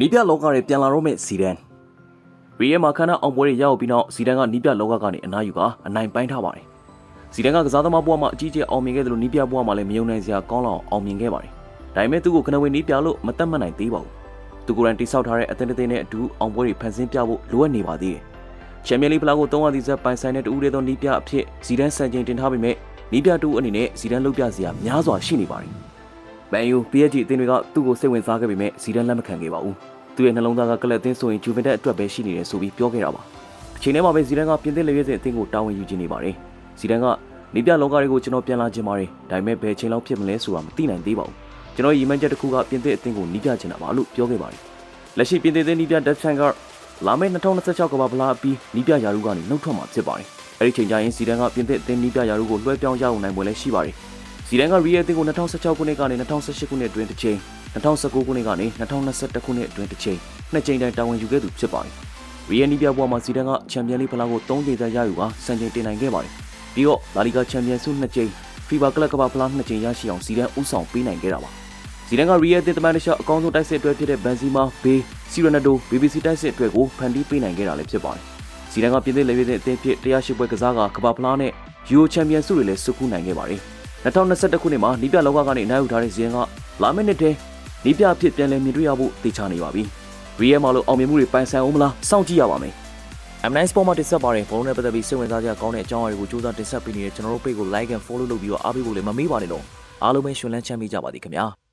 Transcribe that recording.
နီးပြလောကရဲ့ပြန်လာတော့မဲ့ဇီဒန်ရီရဲမှာခန္ဓာအောင်ပွဲတွေရောက်ပြီးနောက်ဇီဒန်ကနီးပြလောကကနေအနားယူကအနိုင်ပိုင်းထားပါတယ်ဇီဒန်ကကစားသမားဘဝမှာအကြီးကျယ်အောင်မြင်ခဲ့တယ်လို့နီးပြဘဝမှာလည်းမယုံနိုင်စရာကောင်းလောက်အောင်မြင်ခဲ့ပါတယ်ဒါပေမဲ့သူ့ကိုကနဝေနီးပြလို့မတတ်မှတ်နိုင်သေးပါဘူးသူကိုယ်တိုင်တိဆောက်ထားတဲ့အသင်းတစ်သင်းနဲ့အတူအောင်ပွဲတွေဖန်ဆင်းပြဖို့လိုအပ်နေပါသေးတယ်ချန်ပီယံလိဖလားကို300တီဆက်ပိုင်ဆိုင်တဲ့တူဦးတဲ့သောနီးပြအဖြစ်ဇီဒန်စံချိန်တင်ထားပေမဲ့နီးပြတူအနေနဲ့ဇီဒန်လုပ်ပြစရာများစွာရှိနေပါတယ် မန်ယူ PSG အသင်းတွေကသူ့ကိုစိတ်ဝင်စားခဲ့ပေမဲ့ဇီဒန်လက်မခံခဲ့ပါဘူးသူ့ရဲ့နှလုံးသားကကလပ်အသင်းဆိုရင်ဂျူဗင်တက်အတွက်ပဲရှိနေတယ်ဆိုပြီးပြောခဲ့တာပါအချိန်ထဲမှာပဲဇီဒန်ကပြင်သစ်လေရွေးစင်အသင်းကိုတာဝန်ယူခြင်းနေပါတယ်ဇီဒန်ကနီးပြလောကတွေကိုကျွန်တော်ပြန်လာခြင်းပါတယ်ဒါပေမဲ့ဘယ်ချိန်လောက်ဖြစ်မလဲဆိုတာမသိနိုင်သေးပါဘူးကျွန်တော်ရည်မှန်းချက်တစ်ခုကပြင်သစ်အသင်းကိုနီးပြချင်တာပါလို့ပြောခဲ့ပါတယ်လက်ရှိပြင်သစ်အသင်းနီးပြဒက်ဆန်ကလာမယ့်2026ကမ္ဘာဖလားအပြီးနီးပြယာရုကနေနှုတ်ထွက်မှာဖြစ်ပါတယ်အဲ့ဒီချိန်ကျရင်ဇီဒန်ကပြင်သစ်အသင်းနီးပြယာရုကိုလွှဲပြောင်းရအောင်နိုင်ပွဲလည်းရှိပါတယ် ဇီဒန်ကရီယယ်အသင်းကို2016ခုနှစ်ကနေ2018ခုနှစ်အတွင်းတစ်ချိန်2019ခုနှစ်ကနေ2021ခုနှစ်အတွင်းတစ်ချိန်နှစ်ချိန်တိုင်တာဝန်ယူခဲ့သူဖြစ်ပါတယ်ရီယယ်နီးပြဘွားမှာဇီဒန်ကချန်ပီယံလိဖလားကို3ချိန်သာရယူကစံချိန်တင်နိုင်ခဲ့ပါတယ်ပြီးတော့လာလီဂါချန်ပီယံဆု2ချိန်ဖီဘာကလပ်ကမ္ဘာဖလား2ချိန်ရရှိအောင်ဇီဒန်ဦးဆောင်ပေးနိုင်ခဲ့တာပါဇီဒန်ကရီယယ်တင်တမန်တခြားအကောင်းဆုံးတိုက်စစ်အတွက်ဖြစ်တဲ့ဘန်စီမာဘေးစီရနဒို BBC တိုက်စစ်အတွက်ကိုဖန်တီးပေးနိုင်ခဲ့တာလည်းဖြစ်ပါတယ်။ဇီဒန်ကပြင်သစ်လေပြည့်တဲ့အသင်းဖြစ်108ပွဲကစားကကမ္ဘာဖလားနဲ့ယူရိုချန်ပီယံဆုတွေလည်းစုခုနိုင်ခဲ့ပါတယ်။ 2021ခုနှစ်မှာနီးပြလောကကနေအနိုင်ယူထားတဲ့ဇီဒန်ကလာမယ့်နှစ်ထဲနီးပြအဖြစ်ပြန်လည်မြင်တွေ့ရဖို့တေချာနေပါပြီ။ရီယယ်မှာလို့အောင်မြင်မှုတွေပိုင်ဆိုင်အောင်မလားစောင့်ကြည့်ရပါမယ်။ M9 Sport မှာတင်ဆက်ပါတယ်ဘုံနဲ့ပတ်သက်ပြီးစိတ်ဝင်စားကြကောင်းတဲ့အကြောင်းအရာတွေကိုစူးစမ်းတင်ဆက်ပေးနေတဲ့ကျွန်တော်တို့ page ကို like and follow လုပ်ပြီးတော့အားပေးဖို့လည်းမမေ့ပါနဲ့လို့အားလုံးပဲရှင်လန်းချမ်းမြေ့ကြပါသည်ခင်ဗျာ။